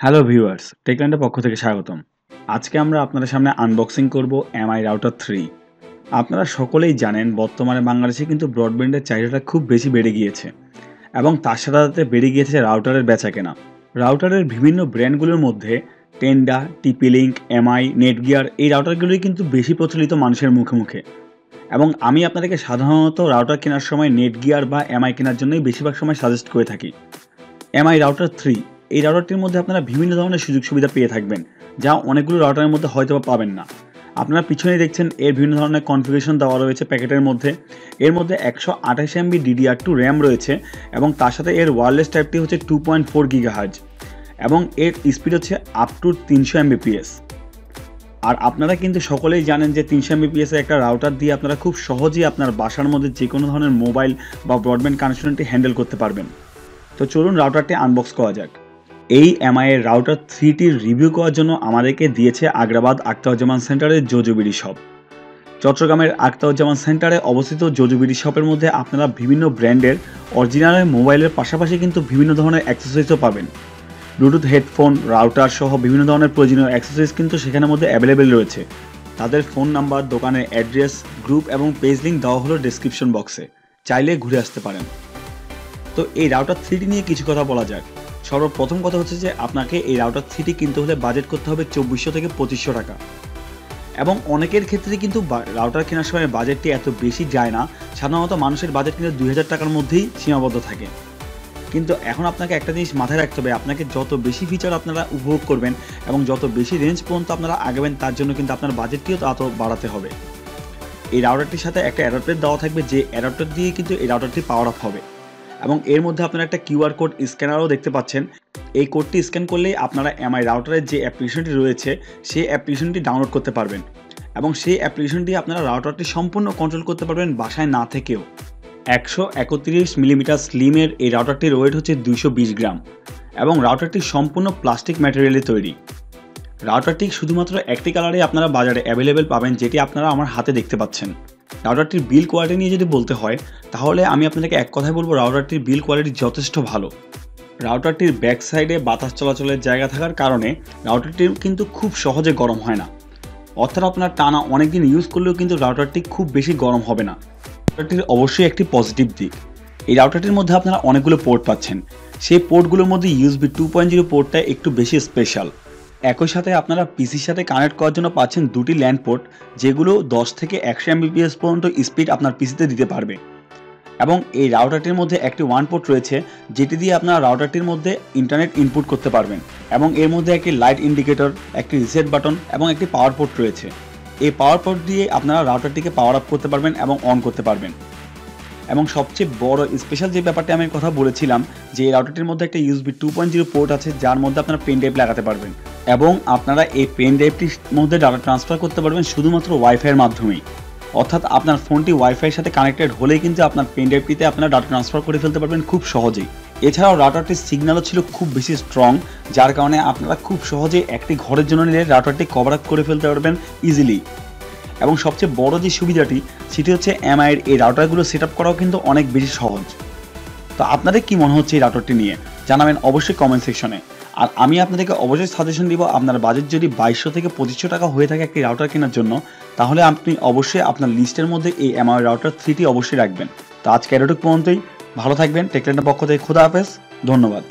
Hello viewers টেকল্যান্ডের পক্ষ থেকে স্বাগতম। আজকে আমরা আপনাদের সামনে আনবক্সিং করব এমআই রাউটার থ্রি আপনারা সকলেই জানেন, বর্তমানে বাংলাদেশে কিন্তু ব্রডব্যান্ডের চাহিদাটা খুব বেশি বেড়ে গিয়েছে এবং তার সাথে সাথে বেড়ে গিয়েছে রাউটারের বেচা কেনা রাউটারের বিভিন্ন ব্র্যান্ডগুলোর মধ্যে Tenda TP Link Mi Netgear এই রাউটারগুলোই কিন্তু বেশি প্রচলিত মানুষের মুখে মুখে। এবং আমি আপনাদেরকে সাধারণত রাউটার কেনার সময় নেটগিয়ার বা এমআই কেনার জন্যই বেশিরভাগ সময় সাজেস্ট করে থাকি। এমআই রাউটার থ্রি এই রাউটারটির মধ্যে আপনারা বিভিন্ন ধরনের সুযোগ সুবিধা পেয়ে থাকবেন, যা অনেকগুলো রাউটারের মধ্যে হয়তো পাবেন না। আপনারা পিছনে দেখছেন এর বিভিন্ন ধরনের কনফিগারেশন দেওয়া রয়েছে প্যাকেটের মধ্যে। এর মধ্যে একশো আঠাশ এমবি ডিডিআর টু র্যাম রয়েছে এবং তার সাথে এর ওয়ারলেস টাইপটি হচ্ছে টু পয়েন্ট ফোর গিগাহার্জ এবং এর স্পিড হচ্ছে আপ টু তিনশো এমবিপিএস আর আপনারা কিন্তু সকলেই জানেন যে তিনশো এমবিপিএসের একটা রাউটার দিয়ে আপনারা খুব সহজেই আপনার বাসার মধ্যে যে কোনো ধরনের মোবাইল বা ব্রডব্যান্ড কানেকশনটি হ্যান্ডেল করতে পারবেন। তো চলুন রাউটারটি আনবক্স করা যাক। এই এমআই এর রাউটার থ্রিটির রিভিউ করার জন্য আমাদেরকে দিয়েছে আগ্রাবাদ আক্তাউজ্জামান সেন্টারের জোজুবিডি শপ চট্টগ্রামের আক্তাউজ্জামান সেন্টারে অবস্থিত জোজুবিডি শপের মধ্যে আপনারা বিভিন্ন ব্র্যান্ডের অরিজিনাল মোবাইলের পাশাপাশি কিন্তু বিভিন্ন ধরনের অ্যাক্সেসরিজও পাবেন। ব্লুটুথ হেডফোন রাউটার সহ বিভিন্ন ধরনের প্রয়োজনীয় অ্যাক্সেসরিজ কিন্তু সেখানের মধ্যে অ্যাভেলেবেল রয়েছে। তাদের ফোন নাম্বার দোকানের অ্যাড্রেস গ্রুপ এবং পেজ লিঙ্ক দেওয়া হলো ডিসক্রিপশন বক্সে চাইলে ঘুরে আসতে পারেন। তো এই রাউটার থ্রিটি নিয়ে কিছু কথা বলা যাক। সর্বপ্রথম কথা হচ্ছে যে আপনাকে এই রাউটার থ্রিটি কিনতে হলে বাজেট করতে হবে চব্বিশশো থেকে পঁচিশশো টাকা। এবং অনেকের ক্ষেত্রে কিন্তু রাউটার কেনার সময় বাজেটটি এত বেশি যায় না, সাধারণত মানুষের বাজেট কিন্তু দুই হাজার টাকার মধ্যেই সীমাবদ্ধ থাকে। কিন্তু এখন আপনাকে একটা জিনিস মাথায় রাখতে হবে, আপনাকে যত বেশি ফিচার আপনারা উপভোগ করবেন এবং যত বেশি রেঞ্জ পর্যন্ত আপনারা আগাবেন, তার জন্য কিন্তু আপনার বাজেটটিও তত বাড়াতে হবে। এই রাউটারটির সাথে একটা অ্যাডাপ্টার দেওয়া থাকবে, যে অ্যাডাপ্টার দিয়ে কিন্তু এই রাউটারটি পাওয়ার আপ হবে। এবং এর মধ্যে আপনারা একটা কিউআর কোড স্ক্যানারও দেখতে পাচ্ছেন। এই কোডটি স্ক্যান করলেই আপনারা এমআই রাউটারের যে অ্যাপ্লিকেশনটি রয়েছে, সেই অ্যাপ্লিকেশনটি ডাউনলোড করতে পারবেন এবং সেই অ্যাপ্লিকেশনটি আপনারা রাউটারটি সম্পূর্ণ কন্ট্রোল করতে পারবেন বাসায় না থেকেও। একশো একত্রিশ মিলিমিটার স্লিমের এই রাউটারটির ওয়েট হচ্ছে দুইশো বিশ গ্রাম এবং রাউটারটি সম্পূর্ণ প্লাস্টিক ম্যাটেরিয়ালে তৈরি। রাউটারটি শুধুমাত্র একটি কালারে আপনারা বাজারে অ্যাভেলেবেল পাবেন, যেটি আপনারা আমার হাতে দেখতে পাচ্ছেন। রাউটারটির বিল কোয়ালিটি নিয়ে যদি বলতে হয়, তাহলে আমি আপনাদেরকে এক কথায় বলব রাউটারটির বিল কোয়ালিটি যথেষ্ট ভালো। রাউটারটির ব্যাক সাইডে বাতাস চলাচলের জায়গা থাকার কারণে রাউটারটি কিন্তু খুব সহজে গরম হয় না। অর্থাৎ আপনার টানা অনেকদিন ইউজ করলেও কিন্তু রাউটারটি খুব বেশি গরম হবে না। রাউটারটির অবশ্যই একটি পজিটিভ দিক। এই রাউটারটির মধ্যে আপনারা অনেকগুলো পোর্ট পাচ্ছেন। সেই পোর্টগুলোর মধ্যে ইউএসবি টু পয়েন্ট জিরো পোর্টটা একটু বেশি স্পেশাল একই সাথে আপনারা পিসির সাথে কানেক্ট করার জন্য পাচ্ছেন দুটি ল্যান্ড পোর্ট যেগুলো দশ থেকে একশো এমবিপিএস পর্যন্ত স্পিড আপনার পিসিতে দিতে পারবে। এবং এই রাউটারটির মধ্যে একটি ওয়ান পোর্ট রয়েছে, যেটি দিয়ে আপনারা রাউটারটির মধ্যে ইন্টারনেট ইনপুট করতে পারবেন। এবং এর মধ্যে একটি লাইট ইন্ডিকেটর একটি রিসেট বাটন এবং একটি পাওয়ার পোর্ট রয়েছে। এই পাওয়ার পোর্ট দিয়ে আপনারা রাউটারটিকে পাওয়ার আপ করতে পারবেন এবং অন করতে পারবেন। এবং সবচেয়ে বড় স্পেশাল যে ব্যাপারটা আমি কথা বলেছিলাম, যে এই রাউটারটির মধ্যে একটা ইউএসবি টু পয়েন্ট পোর্ট আছে, যার মধ্যে আপনারা পেন ড্রাইভ লাগাতে পারবেন। এবং আপনারা এই পেন ড্রাইভটির মধ্যে ডাটা ট্রান্সফার করতে পারবেন শুধুমাত্র ওয়াইফাইয়ের মাধ্যমেই। অর্থাৎ আপনার ফোনটি ওয়াইফাইয়ের সাথে কানেক্টেড হলেই কিন্তু আপনার পেন ড্রাইভটিতে আপনারা ডাটা ট্রান্সফার করে ফেলতে পারবেন খুব সহজেই। এছাড়াও রাউটারটির সিগন্যালও ছিল খুব বেশি স্ট্রং যার কারণে আপনারা খুব সহজেই একটি ঘরের জন্য নিলে রাউটারটি কভার আপ করে ফেলতে পারবেন ইজিলি এবং সবচেয়ে বড় যে সুবিধাটি, সেটি হচ্ছে এমআইয়ের এই রাউটারগুলো সেট আপ করাও কিন্তু অনেক বেশি সহজ। তো আপনাদের কি মনে হচ্ছে এই রাউটারটি নিয়ে? জানাবেন অবশ্যই কমেন্ট সেকশনে আর আমি আপনাদেরকে অবশ্যই সাজেশন দিব, আপনার বাজেট যদি বাইশশো থেকে পঁচিশশো টাকা হয়ে থাকে একটি রাউটার কেনার জন্য, তাহলে আপনি অবশ্যই আপনার লিস্টের মধ্যে এই এমআই রাউটার থ্রিটি অবশ্যই রাখবেন। তো আজকে এতটুকু পর্যন্তই, ভালো থাকবেন টেকলেন্টের পক্ষ থেকে খুদা হাফেজ, ধন্যবাদ।